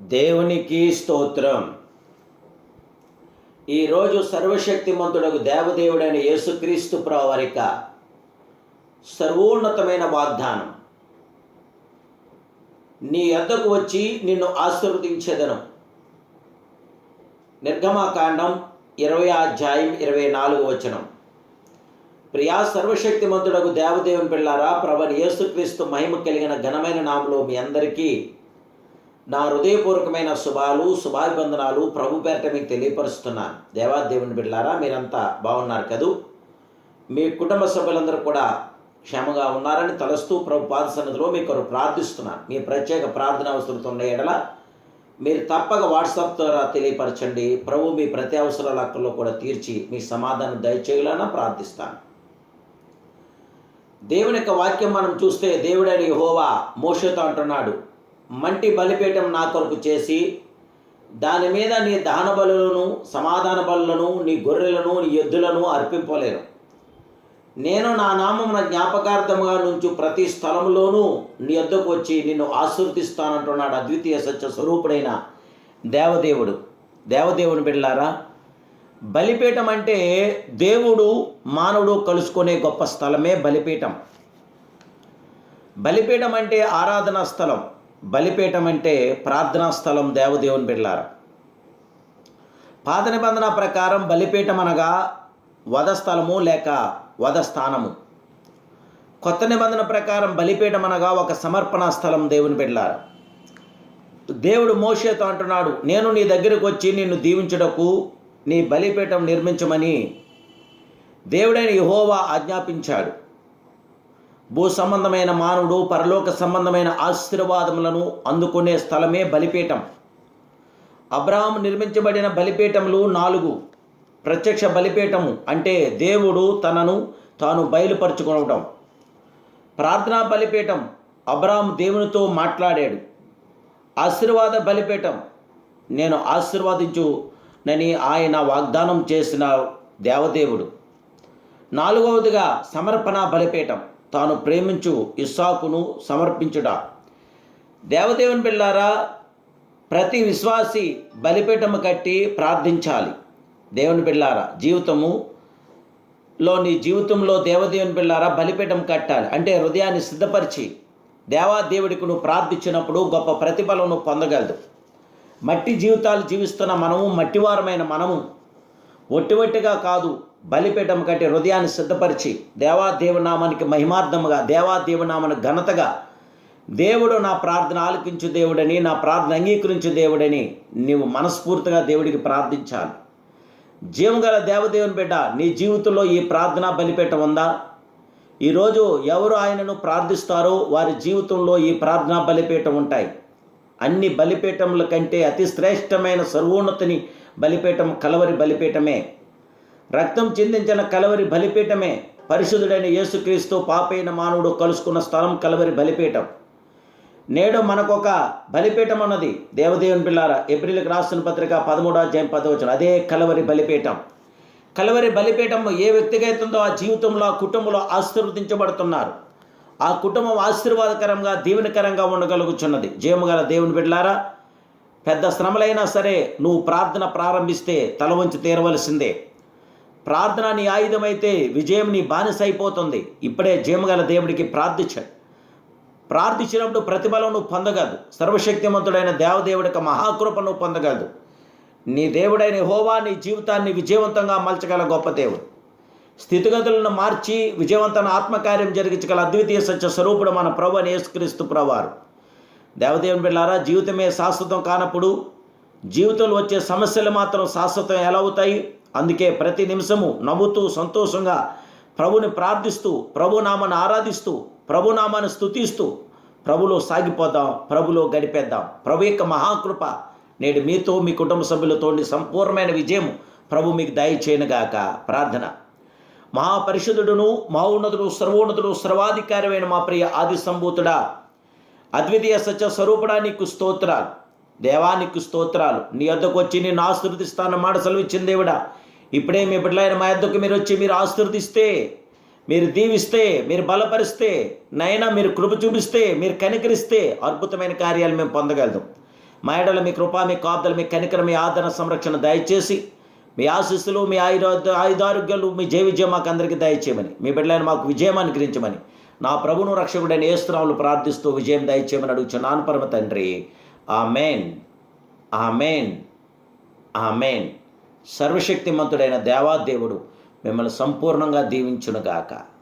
దేవునికి స్తోత్రం. ఈరోజు సర్వశక్తిమంతుడకు దేవదేవుడైన యేసుక్రీస్తు ప్రవరిక సర్వోన్నతమైన వాగ్దానం. నీ ఎద్దకు వచ్చి నిన్ను ఆశీర్వదించేదను. నిర్గమాకాండం ఇరవై అధ్యాయం ఇరవై నాలుగు వచనం. ప్రియా సర్వశక్తిమంతుడకు దేవదేవుని పిల్లారా ప్రభని యేసుక్రీస్తు మహిమ కలిగిన ఘనమైన నామలో మీ అందరికీ నా హృదయపూర్వకమైన శుభాలు శుభాభివందనాలు ప్రభు పేరట మీకు తెలియపరుస్తున్నాను. దేవాదేవుని బిడ్డారా మీరంతా బాగున్నారు కదూ? మీ కుటుంబ సభ్యులందరూ కూడా క్షేమంగా ఉన్నారని తలస్తూ ప్రభు పాద సన్నిధిలో మీకు ప్రార్థిస్తున్నాను. మీ ప్రత్యేక ప్రార్థన అవసరంతో ఉన్న ఎడల మీరు తప్పక వాట్సాప్ ద్వారా తెలియపరచండి. ప్రభు మీ ప్రతి అవసరాల లక్కల్లో కూడా తీర్చి మీ సమాధానం దయచేయాలని ప్రార్థిస్తాను. దేవుని యొక్క వాక్యం మనం చూస్తే దేవుడైన హోవా మోషతో అంటున్నాడు. మంటి బలిపీఠం నా కొరకు చేసి దాని మీద నీ దహన బలులను సమాధాన బలులను నీ గొర్రెలను నీ ఎద్దులను అర్పింపలేను. నేను నా నామమున జ్ఞాపకార్థముగా నుంచి ప్రతి స్థలంలోనూ నీ వద్దకు వచ్చి నిన్ను ఆశీర్దిస్తానంటున్నాడు అద్వితీయ సత్య స్వరూపుడైన దేవదేవుడు. దేవదేవుని బిడ్డారా బలిపీఠం అంటే దేవుడు మానవుడు కలుసుకునే గొప్ప స్థలమే బలిపీఠం. బలిపీఠం అంటే ఆరాధనా స్థలం. బలిపీఠం అంటే ప్రార్థనా స్థలం దేవదేవుని బిడ్లారా పాత నిబంధన ప్రకారం బలిపీఠం అనగా వధస్థలము లేక వధస్థానము కొత్త నిబంధన ప్రకారం బలిపీఠం అనగా ఒక సమర్పణ స్థలం దేవుని బిడ్లారా దేవుడు మోషేతో అంటున్నాడు నేను నీ దగ్గరకు వచ్చి నిన్ను దీవించుటకు నీ బలిపీఠం నిర్మించమని దేవుడైన యహోవా ఆజ్ఞాపించాడు. భూ సంబంధమైన మానవుడు పరలోక సంబంధమైన ఆశీర్వాదములను అందుకునే స్థలమే బలిపీఠం. అబ్రాహం నిర్మించబడిన బలిపీఠములు నాలుగు. ప్రత్యక్ష బలిపీఠము అంటే దేవుడు తనను తాను బయలుపరుచుకోవటం ప్రార్థనా బలిపీఠం అబ్రాహం దేవునితో మాట్లాడాడు. ఆశీర్వాద బలిపీఠం నేను ఆశీర్వాదించునని ఆయన వాగ్దానం చేసిన దేవదేవుడు. నాలుగవదిగా సమర్పణ బలిపీఠం. తాను ప్రేమించు ఇస్సాకును సమర్పించుట. దేవదేవుని పిల్లారా ప్రతి విశ్వాసి బలిపీఠము కట్టి ప్రార్థించాలి. దేవుని పిల్లారా జీవితము లో నీ జీవితంలో దేవదేవుని పిల్లారా బలిపీఠం కట్టాలి. అంటే హృదయాన్ని సిద్ధపరిచి దేవాదేవుడికి నువ్వు ప్రార్థించినప్పుడు గొప్ప ప్రతిఫలం నువ్వు పొందగలదు. మట్టి జీవితాలు జీవిస్తున్న మనము మట్టివారమైన మనము ఒట్టి ఒట్టిగా కాదు బలిపీఠం కట్టి హృదయాన్ని సిద్ధపరిచి దేవాదేవనామానికి మహిమార్థముగా దేవాదేవనామని ఘనతగా దేవుడు నా ప్రార్థన ఆలకించు దేవుడని నా ప్రార్థన అంగీకరించు దేవుడని నీవు మనస్ఫూర్తిగా దేవుడికి ప్రార్థించాలి. జీవగల దేవదేవుని బిడ్డ నీ జీవితంలో ఈ ప్రార్థన బలిపీఠం ఉందా? ఈరోజు ఎవరు ఆయనను ప్రార్థిస్తారో వారి జీవితంలో ఈ ప్రార్థనా బలిపీఠం ఉంటాయి. అన్ని బలిపీఠముల కంటే అతి శ్రేష్టమైన సర్వోన్నతిని బలిపీఠం కలవరి బలిపీఠమే. రక్తం చిందించిన కలవరి బలిపీఠమే. పరిశుద్ధుడైన యేసుక్రీస్తు పాపైన మానవుడు కలుసుకున్న స్థలం కలవరి బలిపీఠం. నేడు మనకొక బలిపీఠం ఉన్నది దేవదేవుని పిల్లార ఏప్రిల్కి రాస్తున్న పత్రిక పదమూడో అధ్యాయం పదవచనం అదే కలవరి బలిపీఠం. కలవరి బలిపీఠం ఏ వ్యక్తిగతంతో ఆ జీవితంలో ఆ కుటుంబంలో ఆశీర్వదించబడుతున్నారు. ఆ కుటుంబం ఆశీర్వాదకరంగా దీవెనకరంగా ఉండగలుగుచున్నది. జీవముగల దేవుని బిడ్డలారా పెద్ద శ్రమలైనా సరే నువ్వు ప్రార్థన ప్రారంభిస్తే తల వంచి తీరవలసిందే. ప్రార్థన నీ ఆయుధమైతే విజయం నీ బానిస అయిపోతుంది ఇప్పుడే జీమగల దేవుడికి ప్రార్థించాడు ప్రార్థించినప్పుడు ప్రతిఫలం నువ్వు పొందగలదు. సర్వశక్తిమంతుడైన దేవదేవుడికి మహాకృప నువ్వు పొందగలదు. నీ దేవుడైన హోవా నీ జీవితాన్ని విజయవంతంగా మలచగల గొప్ప దేవుడు. స్థితిగతులను మార్చి విజయవంతమైన ఆత్మకార్యం జరిగించగల అద్వితీయ సత్య స్వరూపుడు మన ప్రభు అని యేసుక్రీస్తు ప్రవారు దేవదేవుని బిళ్ళారా జీవితమే శాశ్వతం కానప్పుడు జీవితంలో వచ్చే సమస్యలు మాత్రం శాశ్వతం ఎలా అవుతాయి? అందుకే ప్రతి నిమిషము నవ్వుతూ సంతోషంగా ప్రభుని ప్రార్థిస్తూ ప్రభునామాన్ని ఆరాధిస్తూ ప్రభునామాన్ని స్తుతిస్తూ ప్రభులో సాగిపోదాం ప్రభులో గడిపేద్దాం. ప్రభు యొక్క మహాకృప నేడు మీతో మీ కుటుంబ సభ్యులతో సంపూర్ణమైన విజయం ప్రభు మీకు దయచేయనుగాక. ప్రార్థన. మహాపరిషుదుడును మహోన్నతుడు సర్వోన్నతుడు సర్వాధికారమైన మా ప్రియ ఆది సంభూతుడా అద్వితీయ సత్య స్వరూపుడా నీకు స్తోత్రాలు. దేవానికి స్తోత్రాలు. నీ వద్దకు వచ్చి నేను ఆశీర్వదిస్తాను మాట సెలవిచ్చింది దేవుడా. ఇప్పుడే మీ బిడ్డలైన మా యొద్దకు మీరు వచ్చి మీరు ఆశీర్వదిస్తే మీరు దీవిస్తే మీరు బలపరిస్తే నైనా మీరు కృప చూపిస్తే మీరు కనికరిస్తే అద్భుతమైన కార్యాలు మేము పొందగలుగుతాం. మా ఎడల మీ కృప మీ కాపుదలు మీ కనికర మీ ఆదరణ సంరక్షణ దయచేసి మీ ఆశీస్సులు మీ ఆయుర ఆయుధారోగ్యాలు మీ జయ విజయం మాకు అందరికీ దయచేయమని మీ బిడ్డలైన మాకు విజయం అనుగ్రహించమని నా ప్రభును రక్షకుడైన ఏస్తున్నాములు ప్రార్థిస్తూ విజయం దయచేయమని అడుగుచున్నాను పరమ తండ్రి. ఆమెన్. ఆమెన్. ఆమెన్. సర్వశక్తిమంతుడైన దేవాదేవుడు మిమ్మల్ని సంపూర్ణంగా దీవించునుగాక.